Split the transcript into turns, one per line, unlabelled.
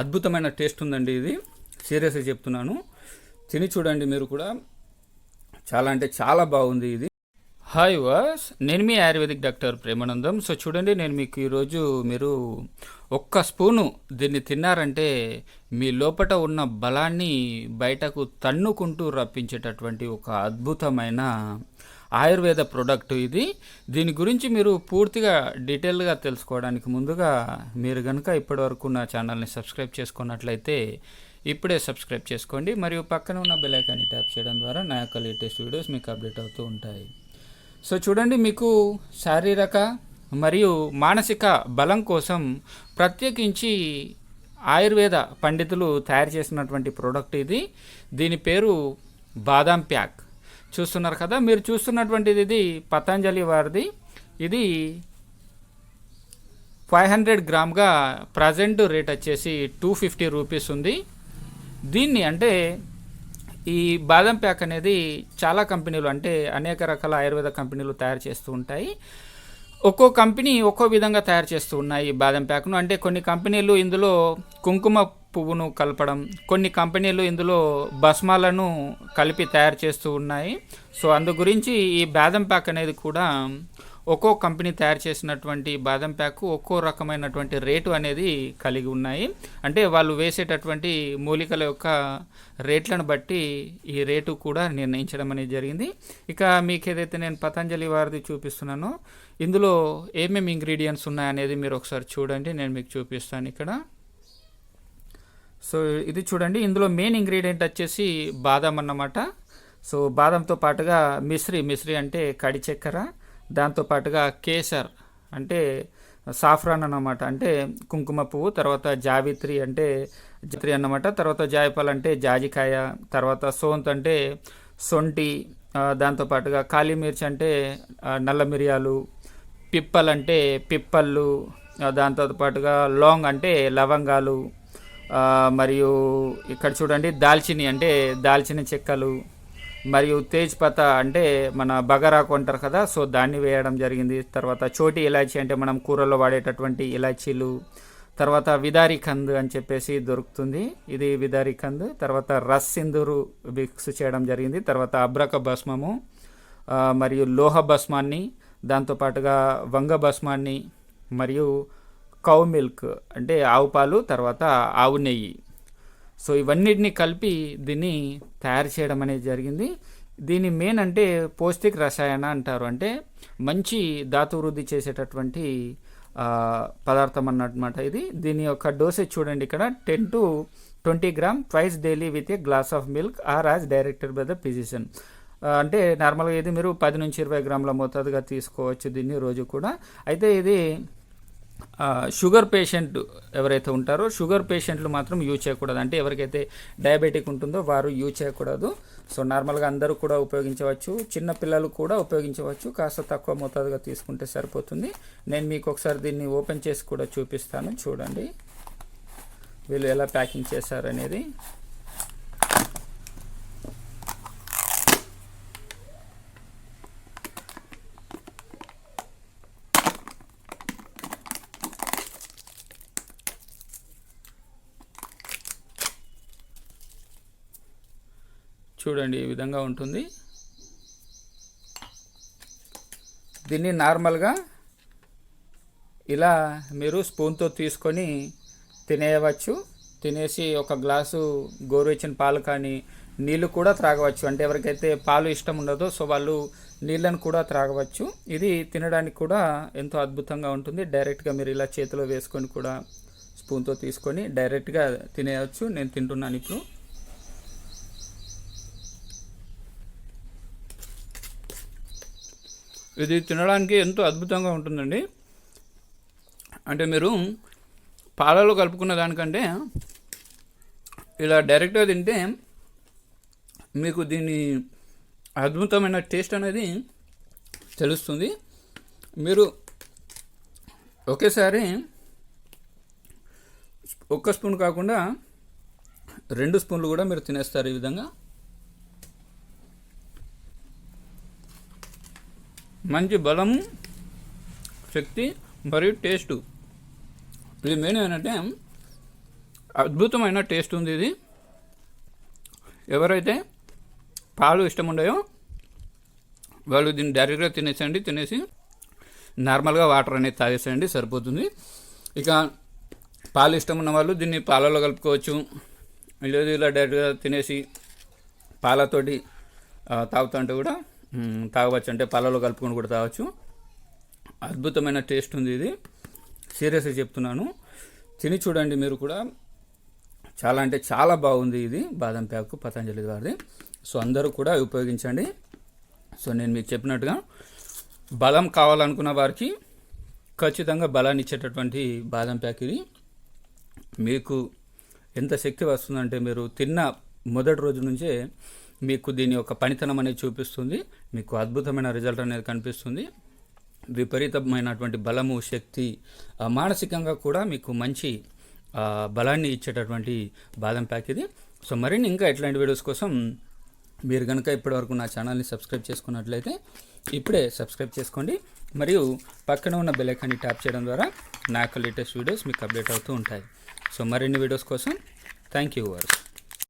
అద్భుతమైన టేస్ట్ ఉందండి ఇది. సీరియస్గా చెప్తున్నాను. తిని చూడండి మీరు కూడా. చాలా అంటే చాలా బాగుంది ఇది. హాయ్ వాస్ నేను మీ ఆయుర్వేదిక్ డాక్టర్ ప్రేమానందం. సో చూడండి నేను మీకు ఈరోజు మీరు ఒక్క స్పూను దీన్ని తిన్నారంటే మీ లోపట ఉన్న బలాన్ని బయటకు తన్నుకుంటూ రప్పించేటటువంటి ఒక అద్భుతమైన ఆయుర్వేద ప్రోడక్ట్ ఇది. దీని గురించి మీరు పూర్తిగా డీటెయిల్గా తెలుసుకోవడానికి ముందుగా మీరు కనుక ఇప్పటివరకు నా ఛానల్ని సబ్స్క్రైబ్ చేసుకున్నట్లయితే ఇప్పుడే సబ్స్క్రైబ్ చేసుకోండి. మరియు పక్కన ఉన్న బెలైకాన్ని ట్యాప్ చేయడం ద్వారా నా యొక్క లేటెస్ట్ వీడియోస్ మీకు అప్డేట్ అవుతూ ఉంటాయి. సో చూడండి మీకు శారీరక మరియు మానసిక బలం కోసం ప్రత్యేకించి ఆయుర్వేద పండితులు తయారు చేసినటువంటి ప్రోడక్ట్ ఇది. దీని పేరు బాదాం ప్యాక్. చూస్తున్నారు కదా. మీరు చూస్తున్నటువంటిది ఇది పతంజలి వారిది. ఇది ఫైవ్ హండ్రెడ్ గ్రామ్గా ప్రజెంట్ రేట్ వచ్చేసి టూ ఫిఫ్టీ రూపీస్ ఉంది. దీన్ని అంటే ఈ బాదం ప్యాక్ అనేది చాలా కంపెనీలు అంటే అనేక రకాల ఆయుర్వేద కంపెనీలు తయారు చేస్తూ ఉంటాయి. ఒక్కో కంపెనీ ఒక్కో విధంగా తయారు చేస్తూ ఉన్నాయి ఈ బాదం ప్యాక్ను. అంటే కొన్ని కంపెనీలు ఇందులో కుంకుమ పువ్వును కలపడం. కొన్ని కంపెనీలు ఇందులో భస్మాలను కలిపి తయారు చేస్తూ ఉన్నాయి. సో అందు గురించి ఈ బాదం ప్యాక్ అనేది కూడా ఒక్కో కంపెనీ తయారు చేసినటువంటి బాదం ప్యాక్ ఒక్కో రకమైనటువంటి రేటు అనేది కలిగి ఉన్నాయి. అంటే వాళ్ళు వేసేటటువంటి మూలికల యొక్క రేట్లను బట్టి ఈ రేటు కూడా నిర్ణయించడం అనేది జరిగింది. ఇక మీకు ఏదైతే నేను పతంజలి వారిది చూపిస్తున్నానో ఇందులో ఏమేమి ఇంగ్రీడియంట్స్ ఉన్నాయనేది మీరు ఒకసారి చూడండి. నేను మీకు చూపిస్తాను ఇక్కడ. సో ఇది చూడండి ఇందులో మెయిన్ ఇంగ్రీడియంట్ వచ్చేసి బాదం అన్నమాట. సో బాదంతో పాటుగా మిశ్రి మిశ్రి అంటే కడి చక్కెర దాంతో పాటుగా కేసర్ అంటే సాఫ్రాన్ అన్నమాట. అంటే కుంకుమ పువ్వు తర్వాత జావిత్రి అంటే జాత్రి అన్నమాట. తర్వాత జాయిపాలు అంటే జాజికాయ తర్వాత సోంత్ అంటే సొంటి దాంతోపాటుగా దాంతో పాటుగా కాళీ మిర్చి అంటే నల్ల మిరియాలు పిప్పల్ అంటే పిప్పళ్ళు దాంతో పాటుగా లాంగ్ అంటే లవంగాలు మరియు ఇక్కడ చూడండి దాల్చిని అంటే దాల్చిన చెక్కలు మరియు తేజ్పత అంటే మన బగరాకు అంటారు కదా సో దాన్ని వేయడం జరిగింది. తర్వాత చోటి ఇలాచీ అంటే మనం కూరలో వాడేటటువంటి ఇలాచీలు తర్వాత విదారి కంద్ అని చెప్పేసి దొరుకుతుంది. ఇది విదారి కంద్. తర్వాత రస్ సింధూరు మిక్స్ చేయడం జరిగింది. తర్వాత అబ్రక భస్మము మరియు లోహ భస్మాన్ని దాంతోపాటుగా వంగ భస్మాన్ని మరియు కౌ మిల్క్ అంటే ఆవు పాలు తర్వాత ఆవు నెయ్యి. సో ఇవన్నిటిని కలిపి దీన్ని తయారు చేయడం అనేది జరిగింది. దీని మెయిన్ అంటే పౌష్టిక రసాయన అంటారు. అంటే మంచి ధాతు వృద్ధి చేసేటటువంటి పదార్థం అన్నమాట ఇది. దీని యొక్క డోసేజ్ చూడండి ఇక్కడ. Ten to twenty gram twice daily with a glass of milk or as directed by the physician అంటే నార్మల్గా ఇది మీరు పది నుంచి ఇరవై గ్రాముల మోతాదుగా తీసుకోవచ్చు దీన్ని రోజు కూడా. అయితే ఇది షుగర్ పేషెంట్ ఎవరైతే ఉంటారో షుగర్ పేషెంట్లు మాత్రం యూజ్ చేయకూడదు. అంటే ఎవరికైతే డయాబెటిక్ ఉంటుందో వారు యూజ్ చేయకూడదు. సో నార్మల్గా అందరూ కూడా ఉపయోగించవచ్చు. చిన్న పిల్లలు కూడా ఉపయోగించవచ్చు. కాస్త తక్కువ మోతాదుగా తీసుకుంటే సరిపోతుంది. నేను మీకు ఒకసారి దీన్ని ఓపెన్ చేసి కూడా చూపిస్తాను. చూడండి. వీళ్ళు ఎలా ప్యాకింగ్ చేశారనేది. చూడండి ఈ విధంగా ఉంటుంది. దీన్ని నార్మల్గా ఇలా మీరు స్పూన్తో తీసుకొని తినేయవచ్చు. తినేసి ఒక గ్లాసు గోరువెచ్చని పాలు కానీ నీళ్ళు కూడా త్రాగవచ్చు. అంటే ఎవరికైతే పాలు ఇష్టం ఉండదో సో వాళ్ళు నీళ్ళను కూడా త్రాగవచ్చు. ఇది తినడానికి కూడా ఎంతో అద్భుతంగా ఉంటుంది. డైరెక్ట్గా మీరు ఇలా చేతిలో వేసుకొని కూడా స్పూన్తో తీసుకొని డైరెక్ట్గా తినేయవచ్చు నేను తింటున్నాను ఇప్పుడు. ఇది తినడానికి ఎంతో అద్భుతంగా ఉంటుందండి. అంటే మీరు పాలలో కలుపుకున్న దానికంటే ఇలా డైరెక్ట్గా తింటే మీకు దీని అద్భుతమైన టేస్ట్ అనేది తెలుస్తుంది. మీరు ఒకేసారి ఒక్క స్పూన్ కాకుండా రెండు స్పూన్లు కూడా మీరు తినేస్తారు ఈ విధంగా. మంచి బలము శక్తి మరియు టేస్టు ఇది మెయిన్ ఏంటంటే అద్భుతమైన టేస్ట్ ఉంది ఇది. ఎవరైతే పాలు ఇష్టం ఉండయో వాళ్ళు దీన్ని డైరెక్ట్గా తినేసండి తినేసి నార్మల్గా వాటర్ అనేది తాగేసేయండి సరిపోతుంది. ఇక పాలు ఇష్టం ఉన్న వాళ్ళు దీన్ని పాలలో కలుపుకోవచ్చు. లేదు ఇలా డైరెక్ట్గా తినేసి పాలతోటి తాగుతుంటే కూడా తాగవచ్చు. అంటే పళ్ళలో కలుపుకొని కూడా తాగొచ్చు. అద్భుతమైన టేస్ట్ ఉంది ఇది. సీరియస్గా చెప్తున్నాను. తిని చూడండి మీరు కూడా. చాలా అంటే చాలా బాగుంది ఇది. బాదం ప్యాక్ పతంజలి వారిది సో అందరూ కూడా ఉపయోగించండి. సో నేను మీకు చెప్పినట్టుగా బలం కావాలనుకున్న వారికి ఖచ్చితంగా బలాన్ని ఇచ్చేటటువంటి బాదం ప్యాక్ ఇది. మీకు ఎంత శక్తి వస్తుందంటే మీరు తిన్న మొదటి రోజు నుంచే మీకు దీని యొక్క పనితనం అనేది చూపిస్తుంది. మీకు అద్భుతమైన రిజల్ట్ అనేది కనిపిస్తుంది. విపరీతమైనటువంటి బలము శక్తి మానసికంగా కూడా మీకు మంచి బలాన్ని ఇచ్చేటటువంటి బాదం ప్యాక్ ఇది. సో మరిన్ని ఇంకా ఇట్లాంటి వీడియోస్ కోసం మీరు కనుక ఇప్పటివరకు నా ఛానల్ని సబ్స్క్రైబ్ చేసుకున్నట్లయితే ఇప్పుడే సబ్స్క్రైబ్ చేసుకోండి. మరియు పక్కన ఉన్న బెలైకాన్ని ట్యాప్ చేయడం ద్వారా నా యొక్క లేటెస్ట్ వీడియోస్ మీకు అప్డేట్ అవుతూ ఉంటాయి. సో మరిన్ని వీడియోస్ కోసం థ్యాంక్ యూ వర్స్.